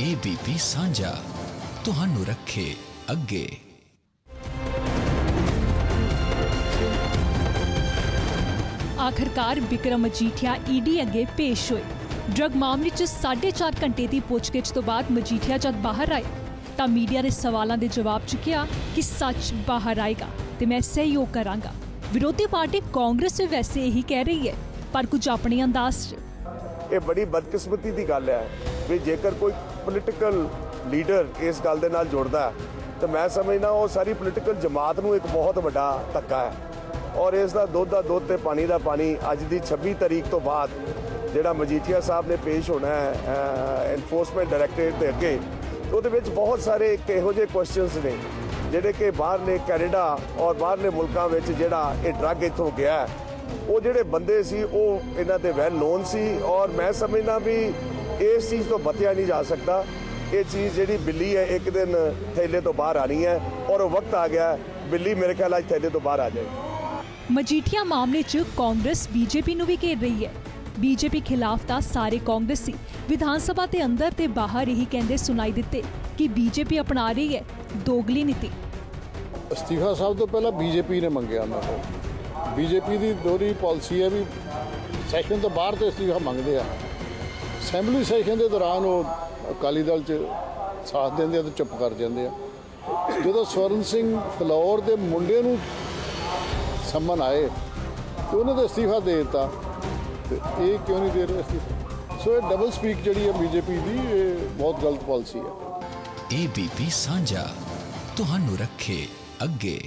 ABP ਸਾਂਝਾ ਤੁਹਾਨੂੰ ਰੱਖੇ ਅੱਗੇ। ਆਖਰਕਾਰ ਵਿਕਰਮ ਮਜੀਠੀਆ ਈਡੀ ਅੱਗੇ ਪੇਸ਼ ਹੋਏ। ਡਰੱਗ ਮਾਮਲੇ 'ਚ 4.5 ਘੰਟੇ ਦੀ ਪੁੱਛਗਿੱਛ ਤੋਂ ਬਾਅਦ ਮਜੀਠੀਆ ਜਦ ਬਾਹਰ ਆਏ ਤਾਂ ਮੀਡੀਆ ਦੇ ਸਵਾਲਾਂ ਦੇ ਜਵਾਬ 'ਚ ਕਿਹਾ ਕਿ ਸੱਚ ਬਾਹਰ ਆਏਗਾ ਤੇ ਮੈਂ ਸਹਿਯੋਗ ਕਰਾਂਗਾ। ਵਿਰੋਧੀ ਪਾਰਟੀ ਕਾਂਗਰਸ ਵੀ ਵੈਸੇ ਇਹੀ ਕਹਿ ਰਹੀ ਹੈ ਪਰ ਕੁਝ ਆਪਣੇ ਅੰਦਾਜ਼ 'ਚ। ਇਹ ਬੜੀ ਬਦਕਿਸਮਤੀ ਦੀ ਗੱਲ ਹੈ ਵੀ ਜੇਕਰ ਕੋਈ ਪੋਲੀਟੀਕਲ ਲੀਡਰ ਇਸ ਗੱਲ ਦੇ ਨਾਲ ਜੁੜਦਾ ਹੈ, ਤਾਂ ਮੈਂ ਸਮਝਦਾ ਉਹ ਸਾਰੀ ਪੋਲੀਟੀਕਲ ਜਮਾਤ ਨੂੰ ਇੱਕ ਬਹੁਤ ਵੱਡਾ ਧੱਕਾ ਹੈ। ਔਰ ਇਸ ਦਾ ਦੁੱਧ ਦਾ ਦੁੱਧ ਤੇ ਪਾਣੀ ਦਾ ਪਾਣੀ ਅੱਜ ਦੀ 26 ਤਰੀਕ ਤੋਂ ਬਾਅਦ ਜਿਹੜਾ ਮਜੀਠੀਆ ਸਾਹਿਬ ਨੇ ਪੇਸ਼ ਹੋਣਾ ਹੈ ਐਨਫੋਰਸਮੈਂਟ ਡਾਇਰੈਕਟੋਰੇਟ ਦੇ ਅੱਗੇ ਉਹਦੇ ਵਿੱਚ ਬਹੁਤ ਸਾਰੇ ਇੱਕ ਇਹੋ ਜਿਹੇ ਕੁਐਸਚਨਸ ਨੇ ਜਿਹੜੇ ਕਿ ਬਾਹਰਲੇ ਕੈਨੇਡਾ ਔਰ ਬਾਹਰਲੇ ਮੁਲਕਾਂ ਵਿੱਚ ਜਿਹੜਾ ਇਹ ਡਰੱਗ ਇੱਥੋਂ ਗਿਆ ਉਹ ਜਿਹੜੇ ਬੰਦੇ ਸੀ ਉਹ ਇਹਨਾਂ ਦੇ ਵੈਲ ਨੋਨ ਸੀ। ਔਰ ਮੈਂ ਸਮਝਦਾ ਵੀ ਇਸ ਚੀਜ਼ ਤੋਂ ਬਚਿਆ ਨਹੀਂ ਜਾ ਸਕਦਾ। ਇਹ ਚੀਜ਼ ਜਿਹੜੀ ਬਿੱਲੀ ਹੈ ਇੱਕ ਦਿਨ ਥੈਲੇ ਤੋਂ ਬਾਹਰ ਆਣੀ ਹੈ ਔਰ ਉਹ ਵਕਤ ਆ ਗਿਆ ਹੈ, ਬਿੱਲੀ ਮੇਰੇ ਖਿਆਲ ਅੱਜ ਥੈਲੇ ਤੋਂ ਬਾਹਰ ਆ ਜਾਏਗੀ ਮਜੀਠੀਆ ਮਾਮਲੇ 'ਚ ਕਾਂਗਰਸ ਬੀਜੇਪੀ ਨੂੰ ਵੀ ਘੇਰ ਰਹੀ ਹੈ। ਬੀਜੇਪੀ ਖਿਲਾਫ ਤਾਂ ਸਾਰੇ ਕਾਂਗਰਸੀ ਵਿਧਾਨ ਸਭਾ ਦੇ ਅੰਦਰ ਤੇ ਬਾਹਰ ਇਹੀ ਕਹਿੰਦੇ ਸੁਣਾਈ ਦਿੱਤੇ ਕਿ ਬੀਜੇਪੀ ਅਪਣਾ ਰਹੀ ਹੈ ਦੋਗਲੀ ਨੀਤੀ। ਅਸਤੀਫਾ ਸਾਹਿਬ ਤੋਂ ਪਹਿਲਾਂ ਬੀਜੇਪੀ ਨੇ ਮੰਗਿਆ ਉਹਨਾਂ ਤੋਂ। ਬੀਜੇਪੀ ਦੀ ਦੋਹਰੀ ਪਾਲਿਸੀ ਹੈ ਵੀ ਸੈਸ਼ਨ ਤੋਂ ਬਾਹਰ ਤੇ ਅਸਤੀਫਾ ਮੰਗਦੇ ਆ। ਅਸੈਂਬਲੀ ਸੈਸ਼ਨ ਦੇ ਦੌਰਾਨ ਉਹ ਅਕਾਲੀ ਦਲ 'ਚ ਸਾਥ ਦਿੰਦੇ ਆ ਤੇ ਚੁੱਪ ਕਰ ਜਾਂਦੇ ਆ। ਜਦੋਂ ਸਵਰਨ ਸਿੰਘ ਫਲੌਰ ਦੇ ਮੁੰਡੇ ਨੂੰ ਸੰਮਨ ਆਏ ਤੇ ਉਹਨੇ ਤਾਂ ਅਸਤੀਫਾ ਦੇ ਦਿੱਤਾ ਤੇ ਇਹ ਕਿਉਂ ਨਹੀਂ ਦੇ ਰਹੇ ਅਸਤੀਫਾ? ਸੋ ਇਹ ਡਬਲ ਸਪੀਕ ਜਿਹੜੀ ਹੈ ਬੀਜੇਪੀ ਦੀ, ਇਹ ਬਹੁਤ ਗਲਤ ਪਾਲਿਸੀ ਹੈ। ABP ਸਾਂਝਾ, ਤੁਹਾਨੂੰ ਰੱਖੇ ਅੱਗੇ।